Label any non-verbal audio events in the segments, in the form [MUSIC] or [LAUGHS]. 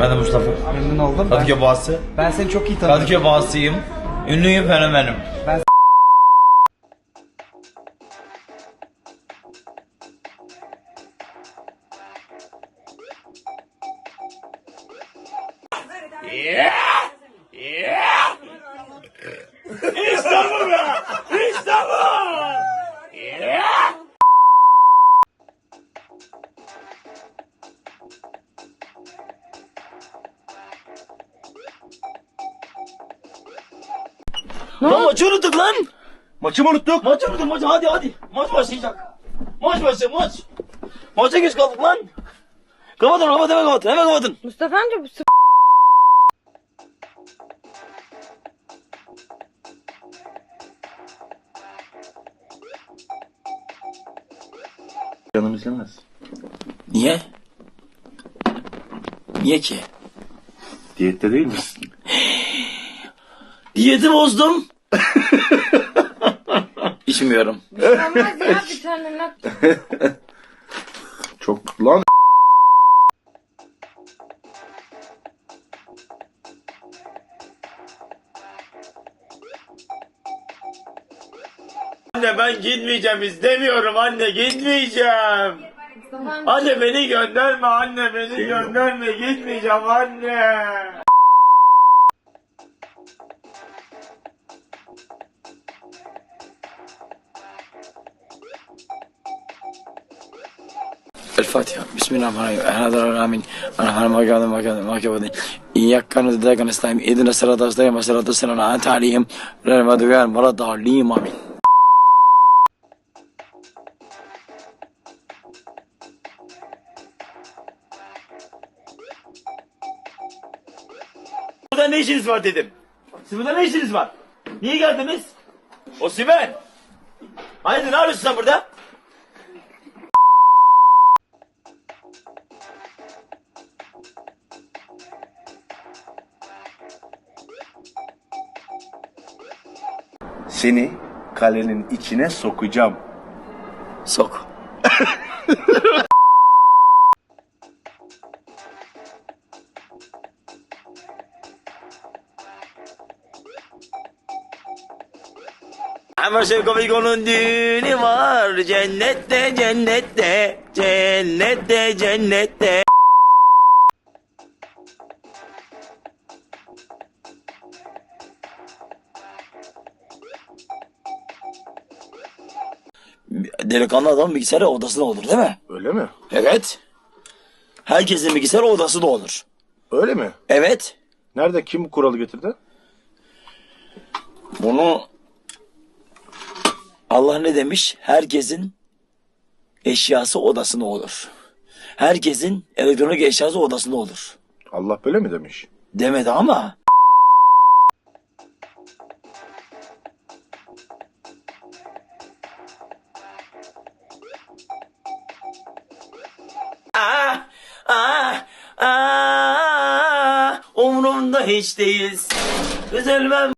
Ben de Mustafa. Memnun oldum. Ben, Kadıköy Boğazı. ben seni çok iyi tanıyorum. Kadıköy Boğazı'yım. Ünlüyüm fenomenim. Ben Lan maçı unuttuk lan. Maçı mı unuttuk? Maçı unuttuk maçı hadi hadi. Maç başlayacak. Maç başlayacak maç. Maça geç kaldık lan. Kapatın kapatın hemen kapatın hemen kapatın. Mustafa amca bu Canım izlemez. Niye? Niye ki? Diyette değil misin? Diyeti bozdum. [LAUGHS] İçmiyorum. olmaz ya bir tane nak. [LAUGHS] Çok lan Anne ben gitmeyeceğim istemiyorum anne gitmeyeceğim. Mustafa amca Anne beni gönderme anne beni gönderme gitmeyeceğim anne. El-Fatiha. Bismillahirrahmanirrahim. Elhamdülillahirrahmanirrahim. Elhamdülillahirrahmanirrahim. Elhamdülillahirrahim. İyyâk nâdâdâken estâim. İdine sırata estâim. Sırata sırana ente aleyhim. Râhim ve duyârim. Ve radâhallîm. Amin. Burada ne işiniz var dedim. Siz burada ne işiniz var? Niye geldiniz? Osimen! Haydi ne arıyorsun sen burada? Seni kalenin içine sokacağım. Sok. Ama Şevkovigo'nun düğünü var cennette cennette cennette cennette. Delikanlı adam bilgisayarı odasında olur değil mi? Öyle mi? Evet. Herkesin bilgisayarı odasında olur. Öyle mi? Evet. Nerede kim bu kuralı getirdi? Bunu Allah ne demiş? Herkesin eşyası odasında olur. Herkesin elektronik eşyası odasında olur. Allah böyle mi demiş? Demedi ama hiç değil. Üzülmem.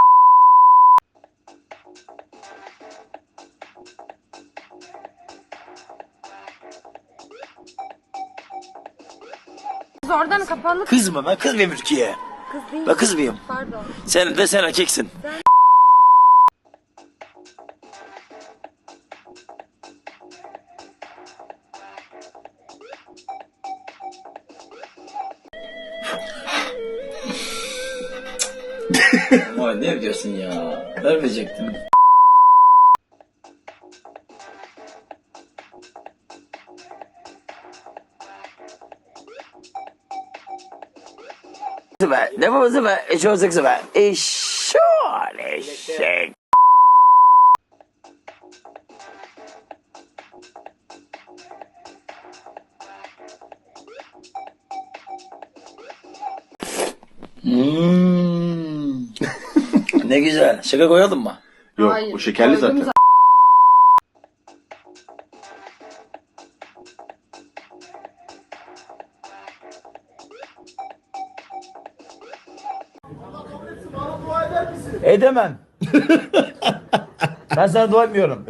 Kız oradan kapalı Kızma ben kız mıyım Ülkiye? kız değil. Ben kız mıyım? Pardon. Sen de sen erkeksin. [LAUGHS] Vay ne diyorsun ya? Vermeyecektim. be. Ne babası be? Eşo sıksı be. Eşo eşek. Hmm. Ne güzel. Şaka koyalım mı? Yok Hayır, o şekerli koydum zaten. Edemem. [LAUGHS] Ben sana dua etmiyorum.